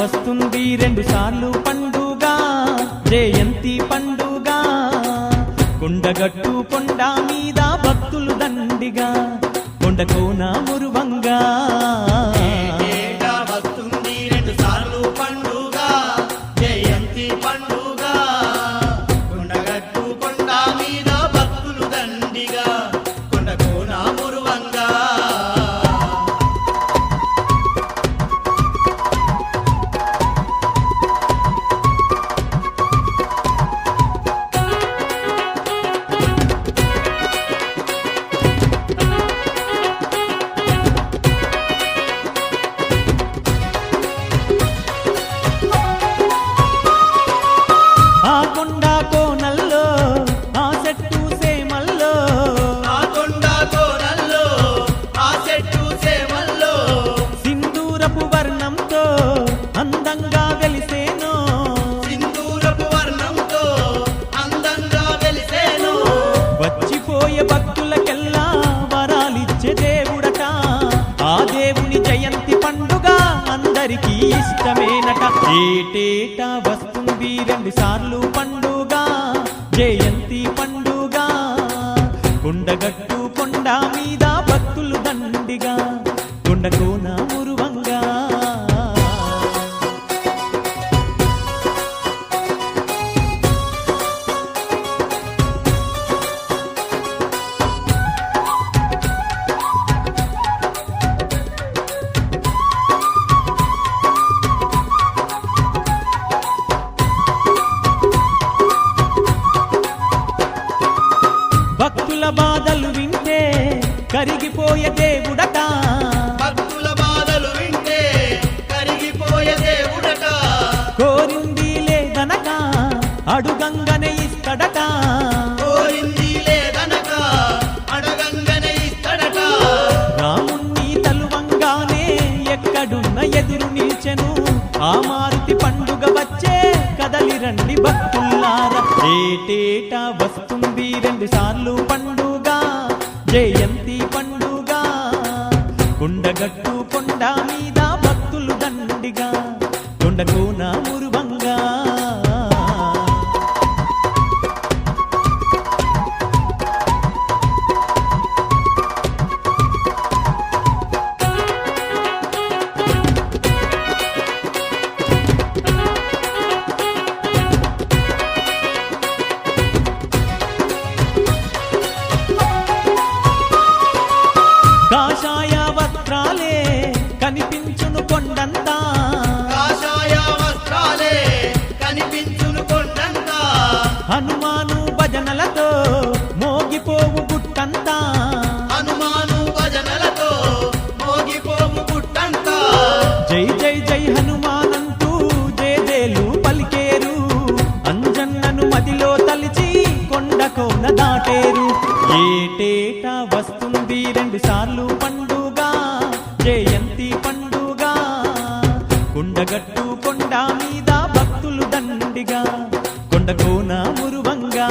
వస్తుంది రెండు సార్లు పండుగ జయంతి పండుగ. కొండగట్టు కొండ మీద భక్తులు దండిగా కొండ కోన మురువంగా. దేవుని జయంతి పండుగ అందరికీ ఇష్టమేనట. ఏటేటా వస్తుంది రెండు సార్లు పండుగ? జయంతి పండుగ. కొండగట్టు కొండ మీద భక్తులు దండిగా. కొండకు భక్తుల బాధలు వింటే కరిగిపోయే దేవుడట. భక్తుల బాధలు వింటే కరిగిపోయే దేవుడట. కోరింది లేదనక అడుగంగనే ఇస్తడట. కోరింది లేదనక అడగంగనే ఇస్తడట. రాముణ్ణి తలువంగానే ఎక్కడున్న ఎదురు నిల్చెను. ఆ మారుతి పండుగ వచ్చే కదలి రండి భక్తుల్లారా. ఏటేటా వస్తుంది రెండు సార్లు పండుగ జయంతి పండుగ కుండగట్టు కొండ మీద భక్తులు దండిగా కొండకు నా మురు కాషాయ వస్త్రాలే కనిపించును కొండంతా. కాషాయ వస్త్రాలే కనిపించును కొండంతా. హనుమాను భజనలతో మోగిపోవు గుట్టంతా. హనుమాను భజనలతో మోగిపోము గుట్టంతా. జై జై జై హనుమానంటూ జేజేలు పలికేరు. అంజన్నను మదిలో తలిచి కొండ కోన పేరు ఏటేటా వస్తుంది రెండు సార్లు పండుగ? జయంతి పండుగ? కొండగట్టు కొండ మీద భక్తులు దండిగా? కొండ కోన మురువంగా?